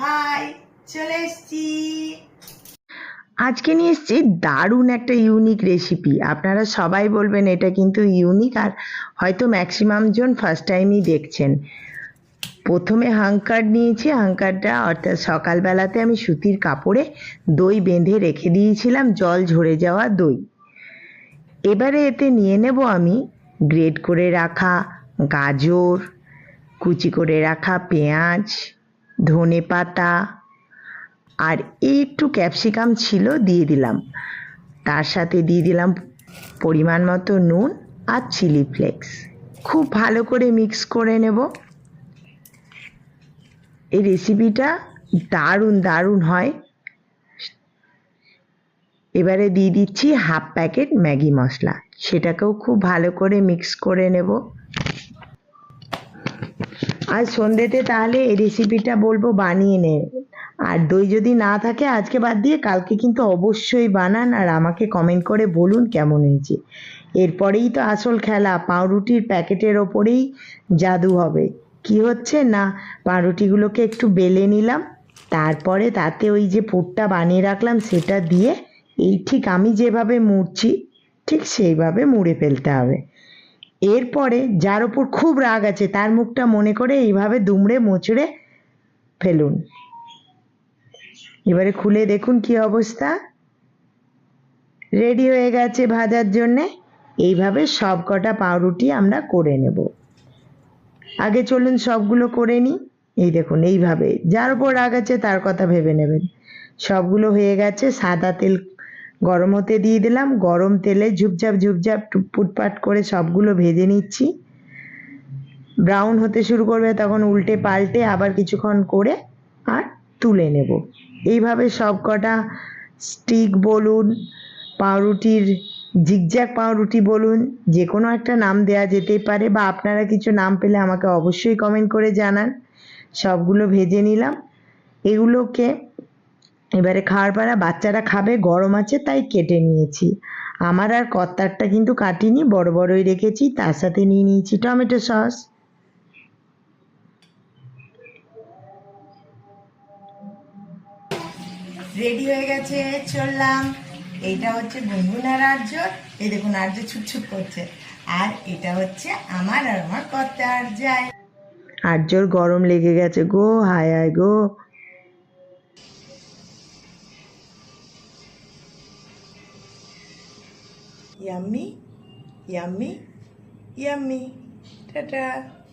High, চলে এসছি। আজকে নিয়ে এসেছি দারুণ একটা ইউনিক রেসিপি আপনারা সবাই বলবেন এটা কিন্তু ইউনিক আর হয়তো ম্যাক্সিমাম জন ফার্স্ট টাইমই দেখছেন। প্রথমে হাঙ্কার নিয়েছি, হাঙ্কারটা অর্থাৎ সকালবেলাতে আমি সুতির কাপড়ে দই বেঁধে রেখে দিয়েছিলাম, জল ঝরে যাওয়া দই। এবারে এতে নিয়ে নেব আমি গ্রেড করে রাখা গাজর, কুচি করে রাখা পেঁয়াজ ধনে পাতা আর একটু ক্যাপসিকাম ছিল দিয়ে দিলাম। তার সাথে দিয়ে দিলাম পরিমাণ মতো নুন আর চিলি ফ্লেক্স। খুব ভালো করে মিক্স করে নেব। এই রেসিপিটা দারুণ দারুণ হয়। এবারে দিয়ে দিচ্ছি হাফ প্যাকেট ম্যাগি মশলা। সেটাকেও খুব ভালো করে মিক্স করে নেব। আজ সন্ধ্যেতে তাহলে এই রেসিপিটা বলব বানিয়ে নে। আর দই যদি না থাকে, আজকে বাদ দিয়ে কালকে কিন্তু অবশ্যই বানান আর আমাকে কমেন্ট করে বলুন কেমন হয়েছে। এরপরেই তো আসল খেলা, পাউরুটির প্যাকেটের ওপরেই জাদু হবে। কি হচ্ছে? না, পাউরুটিগুলোকে একটু বেলে নিলাম। তারপরে তাতে ওই যে পুরটা বানিয়ে রাখলাম, সেটা দিয়ে এই ঠিক আমি যেভাবে মুড়ছি, ঠিক সেইভাবে মুড়ে ফেলতে হবে। এরপরে যার ওপর খুব রাগ আছে, তার মুখটা মনে করে এইভাবে দুমড়ে মোচড়ে ফেলুন। এবারে খুলে দেখুন কি অবস্থা। রেডি হয়ে গেছে ভাজার জন্যে। এইভাবে সব কটা পাউরুটি আমরা করে নেব। আগে চলুন সবগুলো করে নিই। এই দেখুন, এইভাবে। যার ওপর রাগ আছে তার কথা ভেবে নেবেন। সবগুলো হয়ে গেছে সাদা তেল গরম হতে দিয়ে দিলাম। গরম তেলে ঝুপঝাপ ঝুপঝাপ টুপ- পুটপাট করে সবগুলো ভেজে নিচ্ছি। ব্রাউন হতে শুরু করবে, তখন উল্টে পাল্টে আবার কিছুক্ষণ করে আর তুলে নেব। এইভাবে সব কটা স্টিক বলুন, পাউরুটির জিগজ্যাগ পাউরুটি বলুন যে কোনো একটা নাম দেওয়া যেতেই পারে বা আপনারা কিছু নাম পেলে আমাকে অবশ্যই কমেন্ট করে জানান। সবগুলো ভেজে নিলাম। এগুলোকে এবারে খাওয়ার পাড়া বাচ্চারা খাবে গরম আছে তাই কেটে নিয়েছি। আমার আর কর্তারটা কিন্তু কাটিনি বড় বড়ই রেখেছি তার সাথে নিয়ে নিয়েছি টমেটো সস। রেডি হয়ে গেছে চললাম। এইটা হচ্ছে গুনগুনার আর্য এই দেখুন আর্য ছুটছুট করছে। আর এটা হচ্ছে আমার আর আমার কর্তা আর যায় আর জোর গরম লেগে গেছে গো হায় হায় গো। yummy, yummy, yummy. Ta-da!